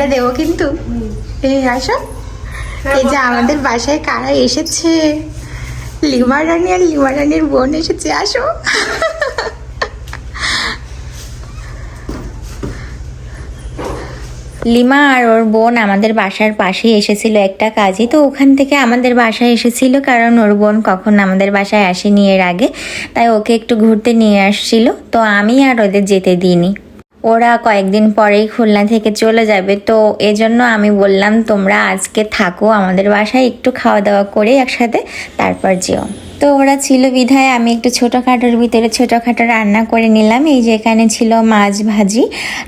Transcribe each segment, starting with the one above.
এটা দেবো কিন্তু। এই আসো এই যে আমাদের বাসায় কারা এসেছে? লিমা রানী আর লিমা রানীর বোন এসেছে আসো। লিমা আর ওর বোন আমাদের বাসার পাশে এসেছিল একটা কাজে। তো ওখান থেকে আমাদের বাসায় এসেছিল কারণ ওর বোন কখন আমাদের বাসায় আসেনি এর আগে। তাই ওকে একটু ঘুরতে নিয়ে আসছিল। তো আমি আর ওদের যেতে দিইনি। ওরা কয়েকদিন পরেই খুলনা থেকে চলে যাবে। তো এজন্য আমি বললাম, তোমরা আজকে থাকো আমাদের বাসায়, একটু খাওয়া দাওয়া করে একসাথে তারপর যেও। তো ওরা ছিল বিধায় আমি একটু ছোটোখাটোর ভিতরে ছোটোখাটো রান্না করে নিলাম। এই যে এখানে ছিল মাছ ভাজি,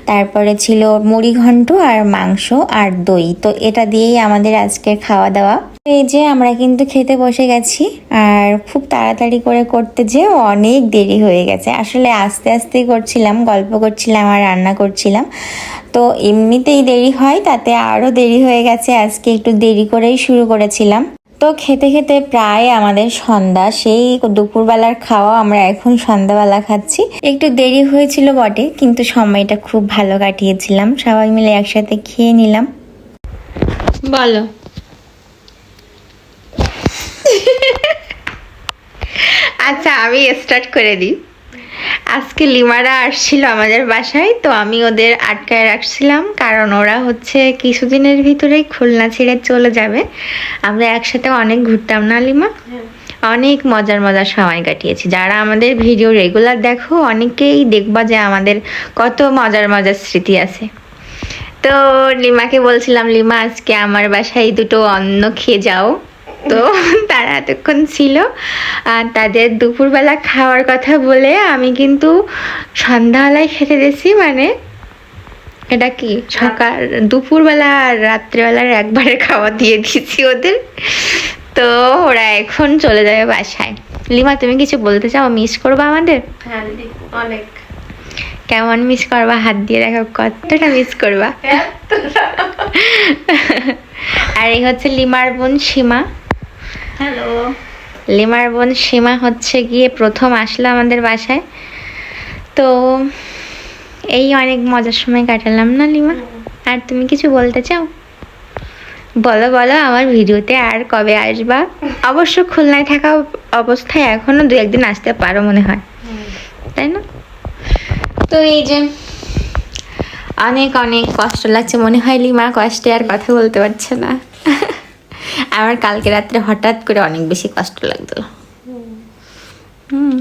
তারপরে ছিল মুড়ি ঘন্ট আর মাংস আর দই। তো এটা দিয়েই আমাদের আজকে খাওয়া দাওয়া এই যে আমরা কিন্তু খেতে বসে গেছি আর খুব তাড়াতাড়ি করে করতে যে অনেক দেরি হয়ে গেছে। আসলে আস্তে আস্তেই করছিলাম, গল্প করছিলাম আর রান্না করছিলাম। তো এমনিতেই দেরি হয়, তাতে আরও দেরি হয়ে গেছে। আজকে একটু দেরি করেই শুরু করেছিলাম। তো খেতে খেতে প্রায় আমাদের সন্ধ্যা। সেই দুপুরবেলার খাওয়া আমরা এখন সন্ধ্যাবেলা খাচ্ছি। একটু দেরি হয়েছিল বটে, কিন্তু সময়টা খুব ভালো কাটিয়েছিলাম। সবাই মিলে একসাথে খেয়ে নিলাম। বলো। আচ্ছা আমি স্টার্ট করে দিই। আজকে লিমারা আসছিল আমাদের বাসায় তো আমি ওদের আটকায় রাখছিলাম কারণ ওরা হচ্ছে কিছুদিনের ভিতরেই খুলনা ছেড়ে চলে যাবে। আমরা একসাথে অনেক ঘুরতাম না লিমা? অনেক মজার মজার সময় কাটিয়েছি। যারা আমাদের ভিডিও রেগুলার দেখো অনেকেই দেখবা যে আমাদের কত মজার মজার স্মৃতি আছে। তো লিমাকে বলছিলাম লিমা আজকে আমার বাসায় দুটো অন্ন খেয়ে যাও। তো তারা এতক্ষণ ছিল। আর তাদের দুপুরবেলা খাওয়ার কথা বলে আমি কিন্তু সন্ধ্যাবেলায় খেতে দিয়েছি মানে এটা কি? সকাল দুপুরবেলা আর রাত্রেবেলার একবারে খাওয়া দিয়ে দিয়েছি ওদের। তো ওরা এখন চলে যাবে বাসায়। লিমা তুমি কিছু বলতে চাও? মিস করবা আমাদের? হ্যাঁ অনেক। কেমন মিস করবা? হাত দিয়ে দেখো কতটা মিস করবা। আর এই হচ্ছে লিমার বোন সীমা। হ্যালো লিমার বোন সীমা হচ্ছে গিয়ে প্রথম আসলো আমাদের বাসায়। তো এই অনেক মজার সময় কাটালাম না লিমা? আর তুমি কিছু বলতে চাও? বলো বলো আমার ভিডিওতে আর কবে আসবা? অবশ্য খুলনায় থাকা অবস্থায় এখনও দু একদিন আসতে পারো মনে হয়। তাই না? তো এই যে অনেক অনেক কষ্ট লাগছে মনে হয় লিমা কষ্টে আর কথা বলতে পারছে না। আমার কালকে রাত্রে হঠাৎ করে অনেক বেশি কষ্ট লাগতো হুম।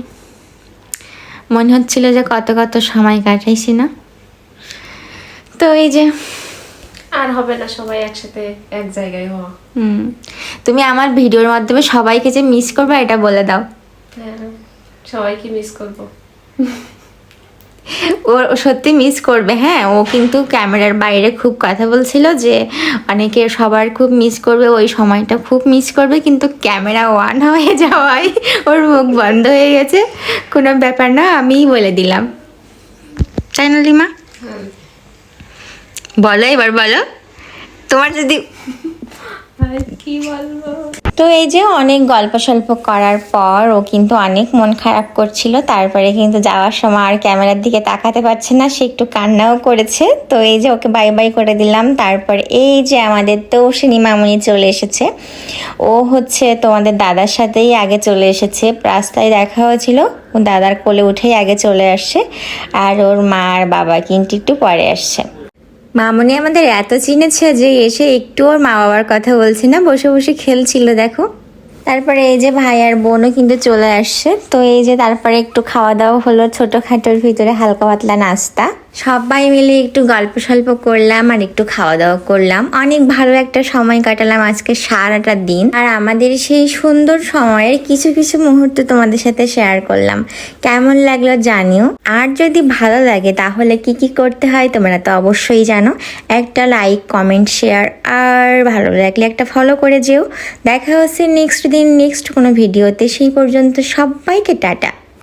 মনে হচ্ছিল যে কত কত সময় কাটাইছি না। তো এই যে আর হবে না সবাই একসাথে এক জায়গায় হওয়া। হুম। তুমি আমার ভিডিওর মাধ্যমে সবাইকে যে মিস করবে এটা বলে দাও। হ্যাঁ সবাইকে মিস করব। ও সত্যি মিস করবে হ্যাঁ? ও কিন্তু ক্যামেরার বাইরে খুব কথা বলছিল যে অনেকে সবার খুব মিস করবে, ওই সময়টা খুব মিস করবে, কিন্তু ক্যামেরা ওয়ান হয়ে যাওয়ায় ওর মুখ বন্ধ হয়ে গেছে। কোনো ব্যাপার না, আমিই বলে দিলাম। তাই না, লিমা? বলো এবার, বলো। তোমার যদি কি বলব? তো এই যে অনেক গল্প সল্প করার পর ও কিন্তু অনেক মন খারাপ করছিল। তারপরে কিন্তু যাওয়ার সময় আর ক্যামেরার দিকে তাকাতে পারছে না, সে একটু কান্নাও করেছে। তো এই যে ওকে বাই বাই করে দিলাম। তারপর এই যে আমাদের তৌসিনী মামুনি চলে এসেছে। ও হচ্ছে তোমাদের দাদার সাথেই আগে চলে এসেছে। রাস্তায় দেখা হয়েছিল। ও দাদার কোলে উঠেই আগে চলে আসছে। আর ওর মা আর বাবা কিন্তু একটু পরে আসছে। মামনি আমাদের এত চিনেছে যে এসে একটু ওর মা বাবার কথা বলছি না? বসে বসে খেলছিল, দেখো। তারপরে এই যে ভাই আর বোনও কিন্তু চলে আসছে। তো এই যে তারপরে একটু খাওয়া দাওয়া হলো ছোটোখাটোর ভিতরে হালকা পাতলা নাস্তা। সবাই মিলে একটু গল্প সল্প করলাম আর একটু খাওয়া দাওয়া করলাম। অনেক ভালো একটা সময় কাটালাম আজকে সারাটা দিন। আর আমাদের সেই সুন্দর সময়ের কিছু কিছু মুহূর্ত তোমাদের সাথে শেয়ার করলাম। কেমন লাগল জানিও। আর যদি ভালো লাগে তাহলে কি কি করতে হয় তোমরা তো অবশ্যই জানো। একটা লাইক কমেন্ট শেয়ার আর ভালো লাগলে একটা ফলো করে যেও। দেখা হচ্ছে নেক্সট দিন নেক্সট কোনো ভিডিওতে সেই পর্যন্ত সবাইকে টাটা।